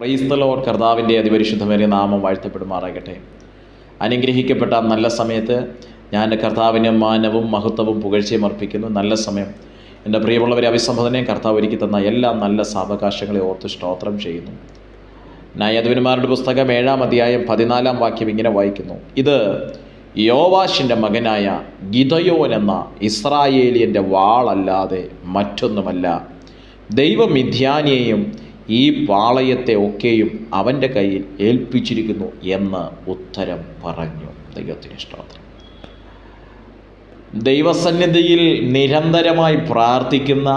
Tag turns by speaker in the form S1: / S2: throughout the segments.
S1: പ്രൈസ്തലോ കർത്താവിന്റെ അതിപരിശുദ്ധമേറിയ നാമം വാഴ്ത്തപ്പെടുമാറാകട്ടെ. അനുഗ്രഹിക്കപ്പെട്ട നല്ല സമയത്ത് ഞാൻ കർത്താവിന് മാനവും മഹത്വവും പുകഴ്ചയും അർപ്പിക്കുന്നു. നല്ല സമയം. എന്റെ പ്രിയമുള്ളവരെ അഭിസംബോധനയും കർത്താവ് ഒരുക്കി തന്ന എല്ലാ നല്ല സാവകാശങ്ങളെ ഓർത്ത് സ്തോത്രം ചെയ്യുന്നു. ന്യായാധിപന്മാരുടെ പുസ്തകം ഏഴാം അധ്യായം പതിനാലാം വാക്യം ഇങ്ങനെ വായിക്കുന്നു. ഇത് യോവാഷിന്റെ മകനായ ഗിതയോൻ എന്ന ഇസ്രായേലിയന്റെ വാളല്ലാതെ മറ്റൊന്നുമല്ല. ദൈവം മിഥ്യാനിയെയും ഈ പാളയത്തെ ഒക്കെയും അവന്റെ കയ്യിൽ ഏൽപ്പിച്ചിരിക്കുന്നു എന്ന് ഉത്തരം പറഞ്ഞു. ദൈവത്തിന് ഇഷ്ടം ദൈവസന്നിധിയിൽ നിരന്തരമായി പ്രാർത്ഥിക്കുന്ന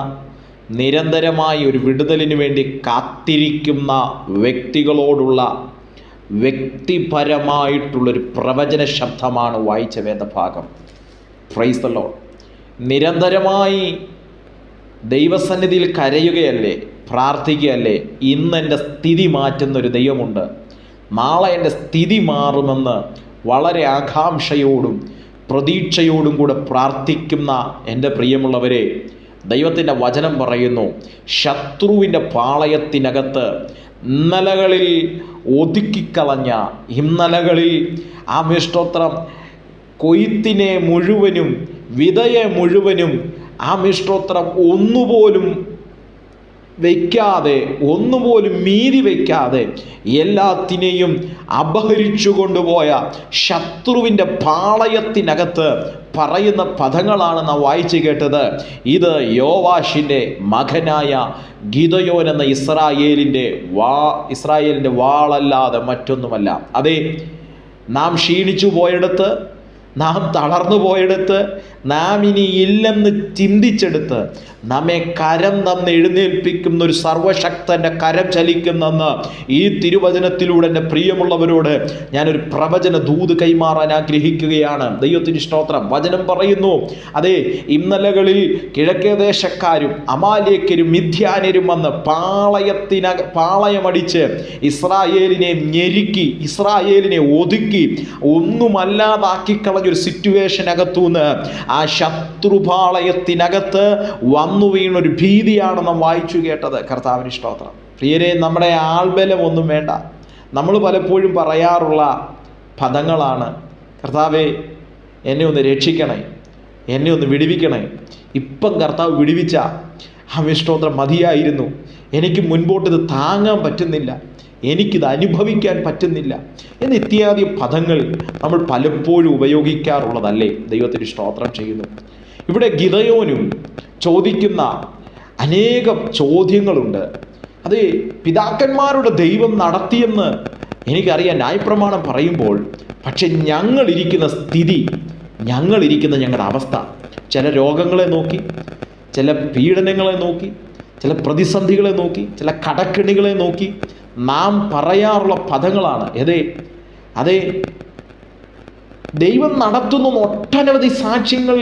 S1: നിരന്തരമായി ഒരു വിടുതലിന് വേണ്ടി കാത്തിരിക്കുന്ന വ്യക്തികളോടുള്ള വ്യക്തിപരമായിട്ടുള്ളൊരു പ്രവചന ശബ്ദമാണ് വായിച്ച വേദഭാഗം. ലോഡ് നിരന്തരമായി ദൈവസന്നിധിയിൽ കരയുകയല്ലേ? പ്രാർത്ഥിക്കുകയല്ലേ? ഇന്ന് എന്റെ സ്ഥിതി മാറ്റുന്ന ഒരു ദൈവമുണ്ട്. നാളെ എന്റെ സ്ഥിതി മാറുമെന്ന് വളരെ ആകാംക്ഷയോടും പ്രതീക്ഷയോടും കൂടെ പ്രാർത്ഥിക്കുന്ന എന്റെ പ്രിയമുള്ളവരെ ദൈവത്തിന്റെ വചനം പറയുന്നു ശത്രുവിന്റെ പാളയത്തിനകത്ത് ഇന്നലകളിൽ ഒതുക്കിക്കളഞ്ഞ ഇന്നലകളിൽ ആ മിഷ്ടോത്രം കൊയ്ത്തിനെ മുഴുവനും വിതയെ മുഴുവനും ആ മിഷ്ടോത്രം ഒന്നുപോലും വയ്ക്കാതെ ഒന്നുപോലും മീതി വയ്ക്കാതെ എല്ലാത്തിനെയും അപഹരിച്ചു കൊണ്ടുപോയ ശത്രുവിന്റെ പാളയത്തിനകത്ത് പറയുന്ന പദങ്ങളാണ് നാം വായിച്ചു കേട്ടത്. ഇത് യോവാഷിന്റെ മകനായ ഗീതയോൻ എന്ന ഇസ്രായേലിന്റെ വാ ഇസ്രായേലിന്റെ വാളല്ലാതെ മറ്റൊന്നുമല്ല. അതെ നാം ക്ഷീണിച്ചു പോയെടുത്ത് നാം തളർന്നു പോയെടുത്ത് നാം ഇനി ഇല്ലെന്ന് ചിന്തിച്ചെടുത്ത് നമ്മെ കരം തന്ന് എഴുന്നേൽപ്പിക്കുന്ന ഒരു സർവശക്തന്റെ കരം ചലിക്കുന്നെന്ന് ഈ തിരുവചനത്തിലൂടെ എന്റെ പ്രിയമുള്ളവരോട് ഞാനൊരു പ്രവചന ദൂത് കൈമാറാൻ ആഗ്രഹിക്കുകയാണ്. ദൈവത്തിന് സ്തോത്രം. വചനം പറയുന്നു അതെ ഇന്നലകളിൽ കിഴക്കേദേശക്കാരും അമാലേക്കരും മിഥ്യാനരും വന്ന് പാളയത്തിന പാളയമടിച്ച് ഇസ്രായേലിനെ ഞെരുക്കി ഇസ്രായേലിനെ ഒതുക്കി ഒന്നുമല്ലാതാക്കി കളഞ്ഞൊരു സിറ്റുവേഷനകത്തുനിന്ന് ആ ശത്രുപാളയത്തിനകത്ത് വന്നു വീണൊരു ഭീതിയാണ് നാം വായിച്ചു കേട്ടത്. കർത്താവിന് സ്തോത്രം. പ്രിയരെ നമ്മുടെ ആൾബലം ഒന്നും വേണ്ട. നമ്മൾ പലപ്പോഴും പറയാറുള്ള പദങ്ങളാണ് കർത്താവെ എന്നെ ഒന്ന് രക്ഷിക്കണേ എന്നെ ഒന്ന് വിടുവിക്കണേ. ഇപ്പം കർത്താവ് വിടുവിച്ച ആ വിഷ്ണോത്രം മതിയായിരുന്നു. എനിക്ക് മുൻപോട്ട് ഇത് താങ്ങാൻ പറ്റുന്നില്ല. എനിക്കിത് അനുഭവിക്കാൻ പറ്റുന്നില്ല. എന്ന് ഇത്യാദി പദങ്ങൾ നമ്മൾ പലപ്പോഴും ഉപയോഗിക്കാറുള്ളതല്ലേ? ദൈവത്തിന് സ്തോത്രം ചെയ്യുന്നു. ഇവിടെ ഗിതയോനും ചോദിക്കുന്ന അനേകം ചോദ്യങ്ങളുണ്ട്. അത് പിതാക്കന്മാരുടെ ദൈവം നടത്തിയെന്ന് എനിക്കറിയാൻ ന്യായപ്രമാണം പറയുമ്പോൾ പക്ഷെ ഞങ്ങളിരിക്കുന്ന സ്ഥിതി ഞങ്ങളിരിക്കുന്ന ഞങ്ങളുടെ അവസ്ഥ ചില രോഗങ്ങളെ നോക്കി ചില പീഡനങ്ങളെ നോക്കി ചില പ്രതിസന്ധികളെ നോക്കി ചില കടക്കിണികളെ നോക്കി നാം പറയാറുള്ള പദങ്ങളാണ്. അതെ അതെ ദൈവം നടത്തുന്ന ഒട്ടനവധി സാക്ഷ്യങ്ങൾ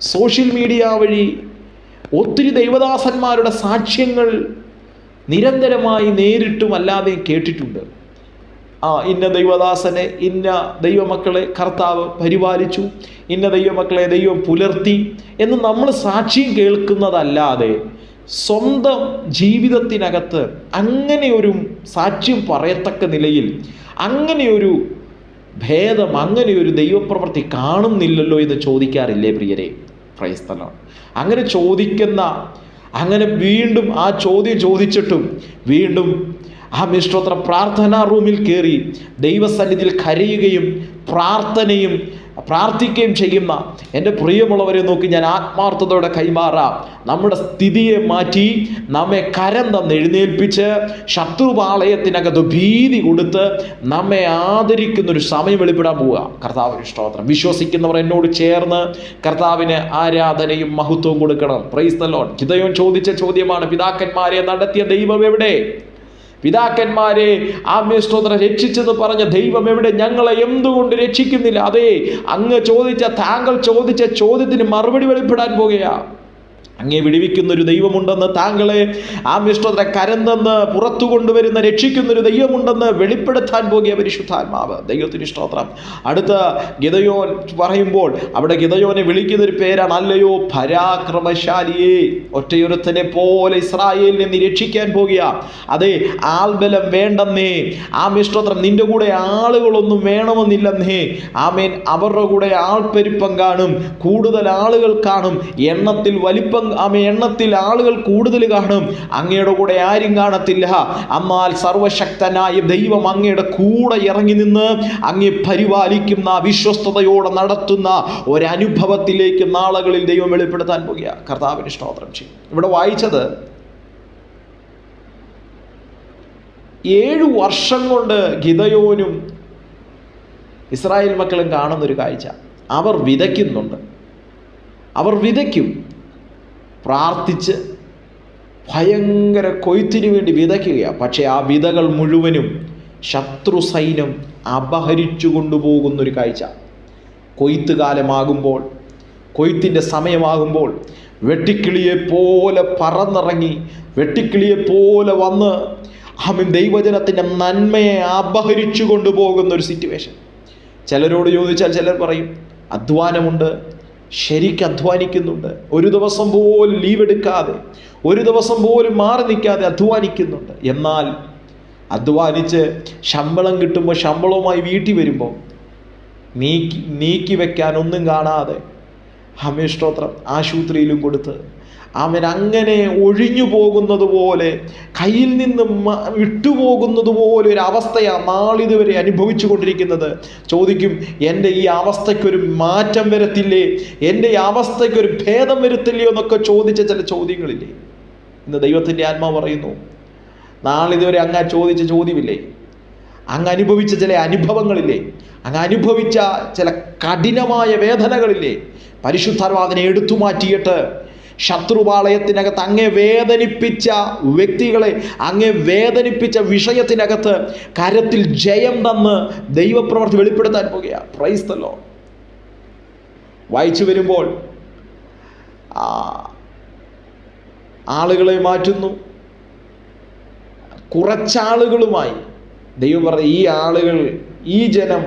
S1: സോഷ്യൽ മീഡിയ വഴി ഒത്തിരി ദൈവദാസന്മാരുടെ സാക്ഷ്യങ്ങൾ നിരന്തരമായി നേരിട്ടും അല്ലാതെയും കേട്ടിട്ടുണ്ട്. ആ ഇന്ന ദൈവദാസനെ ഇന്ന ദൈവമക്കളെ കർത്താവ് പരിപാലിച്ചു ഇന്ന ദൈവമക്കളെ ദൈവം പുലർത്തി എന്ന് നമ്മൾ സാക്ഷ്യം കേൾക്കുന്നതല്ലാതെ സ്വന്തം ജീവിതത്തിനകത്ത് അങ്ങനെയൊരു സാക്ഷ്യം പറയത്തക്ക നിലയിൽ അങ്ങനെയൊരു ഭേദം അങ്ങനെ ഒരു ദൈവപ്രവൃത്തി കാണുന്നില്ലല്ലോ എന്ന് ചോദിക്കാറില്ലേ പ്രിയരെ? ക്രൈസ്തലോ അങ്ങനെ ചോദിക്കുന്ന അങ്ങനെ വീണ്ടും ആ ചോദ്യം ചോദിച്ചിട്ടും വീണ്ടും ആ മിശ്രോത്ര പ്രാർത്ഥനാ റൂമിൽ കയറി ദൈവസന്നിധിയിൽ കരയുകയും പ്രാർത്ഥനയും പ്രാർത്ഥിക്കുകയും ചെയ്യുന്ന എന്റെ പ്രിയമുള്ളവരെ നോക്കി ഞാൻ ആത്മാർത്ഥതയോടെ കൈമാറാം. നമ്മുടെ സ്ഥിതിയെ മാറ്റി നമ്മെ കരം തന്ന് എഴുന്നേൽപ്പിച്ച് ശത്രുപാളയത്തിനകത്ത് ഭീതി കൊടുത്ത് നമ്മെ ആദരിക്കുന്ന ഒരു സമയം വെളിപ്പെടാൻ പോവുക. കർത്താവിന് സ്തോത്രം. വിശ്വസിക്കുന്നവർ എന്നോട് ചേർന്ന് കർത്താവിന് ആരാധനയും മഹത്വവും കൊടുക്കണം. പ്രൈസ് ദ ലോഡ് ഹിതയോൻ ചോദിച്ച ചോദ്യമാണ് പിതാക്കന്മാരെ നടത്തിയ ദൈവം എവിടെ? പിതാക്കന്മാരെ ആമ്യസ്തോത്ര സ്തോത്രം രക്ഷിച്ചെന്ന് പറഞ്ഞ ദൈവം എവിടെ? ഞങ്ങളെ എന്തുകൊണ്ട് രക്ഷിക്കുന്നില്ല? അതെ അങ്ങ് ചോദിച്ച താങ്കൾ ചോദിച്ച ചോദ്യത്തിന് മറുപടി വെളിപ്പെടാൻ പോകുകയാ. അങ്ങേ വിടിവിക്കുന്ന ഒരു ദൈവമുണ്ടെന്ന് താങ്കളെ ആ മിഷ്ടത്തെ കരന്തെന്ന് പുറത്തു കൊണ്ടുവരുന്ന രക്ഷിക്കുന്ന ഒരു ദൈവമുണ്ടെന്ന് വെളിപ്പെടുത്താൻ പോകിയ പരിശുദ്ധാത്മാവ്. ദൈവത്തിന് സ്തോത്രം. അടുത്ത ഗിതയോൻ പറയുമ്പോൾ അവിടെ ഗിതയോനെ വിളിക്കുന്ന ഒരു പേരാണ് അല്ലയോ പരാക്രമശാലിയെ. ഒറ്റയൊരുത്തനെ പോലെ ഇസ്രായേലിനെ നീ രക്ഷിക്കാൻ പോകുക. അതെ ആൽബലം വേണ്ടെന്നേ. ആ മിഷ്ടോത്രം നിന്റെ കൂടെ ആളുകളൊന്നും വേണമെന്നില്ലെന്നേ. ആമേൻ അവരുടെ കൂടെ ആൾപ്പെരുപ്പം കാണും കൂടുതൽ ആളുകൾ കാണും എണ്ണത്തിൽ വലിപ്പം ആമേ എണ്ണത്തിൽ ആളുകൾ കൂടുതൽ കാണും. അങ്ങയുടെ കൂടെ ആരും കാണത്തില്ല. അമ്മാൽ സർവശക്തനായ ദൈവം അങ്ങയുടെ കൂടെ ഇറങ്ങി നിന്ന് അങ്ങേ പരിപാലിക്കുന്ന വിശ്വസ്തയോടെ നടത്തുന്ന ഒരനുഭവത്തിലേക്ക് നാളുകളിൽ ദൈവം വെളിപ്പെടുത്താൻ പോകുക. കർത്താവിന് സ്തോത്രം ചെയ്യും. ഇവിടെ വായിച്ചത് ഏഴു വർഷം കൊണ്ട് ഗിതയോനും ഇസ്രായേൽ മക്കളും കാണുന്നൊരു കാഴ്ച. അവർ വിതയ്ക്കുന്നുണ്ട്. അവർ വിതയ്ക്കും. പ്രാർത്ഥിച്ച് ഭയങ്കര കൊയ്ത്തിന് വേണ്ടി വിതയ്ക്കുകയാണ് പക്ഷേ ആ വിതകൾ മുഴുവനും ശത്രു സൈന്യം അപഹരിച്ചു കൊണ്ടുപോകുന്നൊരു കാഴ്ച. കൊയ്ത്ത് കാലമാകുമ്പോൾ കൊയ്ത്തിന്റെ സമയമാകുമ്പോൾ വെട്ടിക്കിളിയെപ്പോലെ പറന്നിറങ്ങി വെട്ടിക്കിളിയെപ്പോലെ വന്ന് ആമീൻ ദൈവജനത്തിന്റെ നന്മയെ അപഹരിച്ചു കൊണ്ടുപോകുന്ന ഒരു സിറ്റുവേഷൻ ചിലരോട് ചോദിച്ചാൽ ചിലർ പറയും അധ്വാനമുണ്ട് ശരിക്ക് അധ്വാനിക്കുന്നുണ്ട്. ഒരു ദിവസം പോലും ലീവ് എടുക്കാതെ ഒരു ദിവസം പോലും മാറി നിൽക്കാതെ അധ്വാനിക്കുന്നുണ്ട്. എന്നാൽ അധ്വാനിച്ച് ശമ്പളം കിട്ടുമ്പോൾ ശമ്പളവുമായി വീട്ടിൽ വരുമ്പോൾ നീക്കി നീക്കി വെക്കാൻ ഒന്നും കാണാതെ സ്ത്രോത്രം ആശുപത്രിയിലും കൊടുത്ത് അവൻ അങ്ങനെ ഒഴിഞ്ഞു പോകുന്നത് പോലെ കയ്യിൽ നിന്ന് വിട്ടുപോകുന്നത് പോലെ ഒരു അവസ്ഥയാണ് നാളിതുവരെ അനുഭവിച്ചു കൊണ്ടിരിക്കുന്നത്. ചോദിക്കും എന്റെ ഈ അവസ്ഥയ്ക്കൊരു മാറ്റം വരത്തില്ലേ? എന്റെ ഈ അവസ്ഥയ്ക്കൊരു ഭേദം വരുത്തില്ലയോ എന്നൊക്കെ ചോദിച്ച ചില ചോദ്യങ്ങളില്ലേ. ഇന്ന് ദൈവത്തിന്റെ ആത്മാവ് പറയുന്നു നാളിതുവരെ അങ്ങ് ചോദിച്ച ചോദ്യമില്ലേ? അങ്ങ് അനുഭവിച്ച ചില അനുഭവങ്ങളില്ലേ? അങ്ങ് അനുഭവിച്ച ചില കഠിനമായ വേദനകളില്ലേ? പരിശുദ്ധാത്മാവിനെ എടുത്തു മാറ്റിയിട്ട് ശത്രുപാളയത്തിനകത്ത് അങ്ങേ വേദനിപ്പിച്ച വ്യക്തികളെ അങ്ങേ വേദനിപ്പിച്ച വിഷയത്തിനകത്ത് കരത്തിൽ ജയം തന്ന് ദൈവപ്രവർത്തി വെളിപ്പെടുത്താൻ പോകുക പ്രൈസ്തല്ലോ വായിച്ചു വരുമ്പോൾ ആളുകളെ മാറ്റുന്നു. കുറച്ചാളുകളുമായി ദൈവം പറഞ്ഞ ഈ ആളുകൾ ഈ ജനം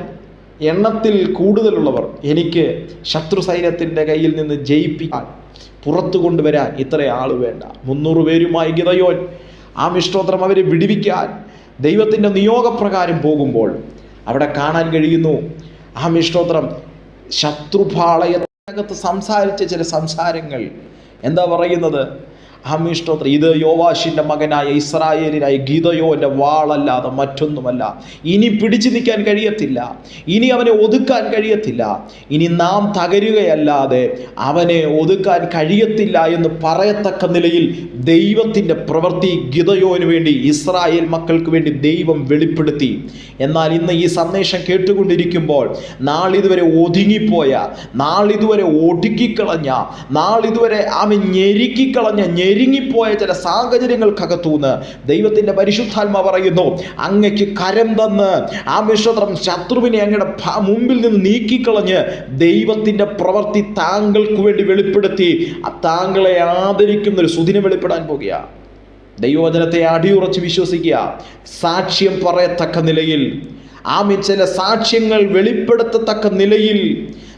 S1: എണ്ണത്തിൽ കൂടുതലുള്ളവർ എനിക്ക് ശത്രു സൈന്യത്തിന്റെ കയ്യിൽ നിന്ന് ജയിപ്പിക്കാൻ പുറത്തു കൊണ്ടുവരാൻ ഇത്ര ആൾ വേണ്ട. മുന്നൂറ് പേരുമായി ഗിതയോൻ ആ മിഷ്ടോത്രം അവരെ വിടിവിക്കാൻ ദൈവത്തിന്റെ നിയോഗപ്രകാരം പോകുമ്പോൾ അവിടെ കാണാൻ കഴിയുന്നു. ആ മിഷ്ടോത്രം ശത്രുപാളയത്തിനകത്ത് സംസാരിച്ച ചില സംസാരങ്ങൾ. എന്താ പറയുന്നത്? അമിഷ്ടോത്രം ഇത് യോവാഷിന്റെ മകനായ ഇസ്രായേലിനായ ഗീതയോന്റെ വാളല്ലാതെ മറ്റൊന്നുമല്ല. ഇനി പിടിച്ചു നിൽക്കാൻ കഴിയത്തില്ല. ഇനി അവനെ ഒതുക്കാൻ കഴിയത്തില്ല. ഇനി നാം തകരുകയല്ലാതെ അവനെ ഒതുക്കാൻ കഴിയത്തില്ല എന്ന് പറയത്തക്ക നിലയിൽ ദൈവത്തിന്റെ പ്രവൃത്തി ഗീതയോന് വേണ്ടി ഇസ്രായേൽ മക്കൾക്ക് വേണ്ടി ദൈവം വെളിപ്പെടുത്തി. എന്നാൽ ഇന്ന് ഈ സന്ദേശം കേട്ടുകൊണ്ടിരിക്കുമ്പോൾ നാളിതുവരെ ഒതുങ്ങിപ്പോയ നാളിതുവരെ ഒടുക്കിക്കളഞ്ഞ നാളിതുവരെ അവൻ ഞെരുക്കിക്കളഞ്ഞ ഞെരുങ്ങിപ്പോയ ചില സാഹചര്യങ്ങൾക്കകത്തുനിന്ന് ദൈവത്തിന്റെ പരിശുദ്ധാത്മ പറയുന്നു അങ്ങയ്ക്ക് കരം തന്ന് ആ മിശ്രം ശത്രുവിനെ അങ്ങയുടെ മുമ്പിൽ നിന്ന് നീക്കിക്കളഞ്ഞ് ദൈവത്തിന്റെ പ്രവൃത്തി താങ്കൾക്ക് വേണ്ടി വെളിപ്പെടുത്തി. താങ്കളെ ആദരിക്കുന്ന ഒരു സുദിനം വെളിപ്പെടാൻ പോകുക. ദൈവവചനത്തെ അടിയുറച്ച് വിശ്വസിക്കുക. സാക്ഷ്യം പറയത്തക്ക നിലയിൽ. ആമി ചില സാക്ഷ്യങ്ങൾ വെളിപ്പെടുത്തത്തക്ക നിലയിൽ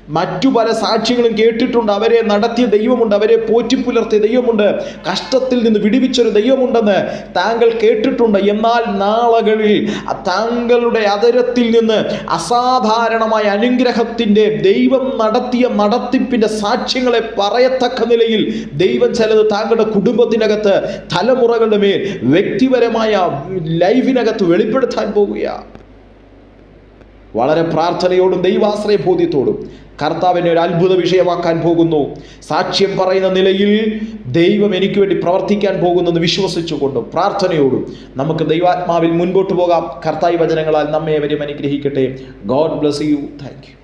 S1: മറ്റു പല സാക്ഷ്യങ്ങളും കേട്ടിട്ടുണ്ട്. അവരെ നടത്തിയ ദൈവമുണ്ട്. അവരെ പോറ്റി പോറ്റിപ്പുലർത്തിയ ദൈവമുണ്ട്. കഷ്ടത്തിൽ നിന്ന് വിടിവിച്ചൊരു ദൈവമുണ്ടെന്ന് താങ്കൾ കേട്ടിട്ടുണ്ട്. എന്നാൽ നാളകളിൽ താങ്കളുടെ അതരത്തിൽ നിന്ന് അസാധാരണമായ അനുഗ്രഹത്തിന്റെ ദൈവം നടത്തിയ നടത്തിപ്പിന്റെ സാക്ഷ്യങ്ങളെ പറയത്തക്ക നിലയിൽ ദൈവം ചിലത് താങ്കളുടെ കുടുംബത്തിനകത്ത് തലമുറകളുടെ മേൽ വ്യക്തിപരമായ ലൈഫിനകത്ത് വെളിപ്പെടുത്താൻ പോവുകയാണ്. വളരെ പ്രാർത്ഥനയോടും ദൈവാശ്രയ ബോധ്യത്തോടും കർത്താവിനെ ഒരു അത്ഭുത വിഷയമാക്കാൻ പോകുന്നു. സാക്ഷ്യം പറയുന്ന നിലയിൽ ദൈവം എനിക്ക് വേണ്ടി പ്രവർത്തിക്കാൻ പോകുന്നെന്ന് വിശ്വസിച്ചുകൊണ്ടും പ്രാർത്ഥനയോടും നമുക്ക് ദൈവാത്മാവിൽ മുൻപോട്ട് പോകാം. കർത്താവ് വചനങ്ങളാൽ നമ്മെ അവരും അനുഗ്രഹിക്കട്ടെ. God bless you. Thank you.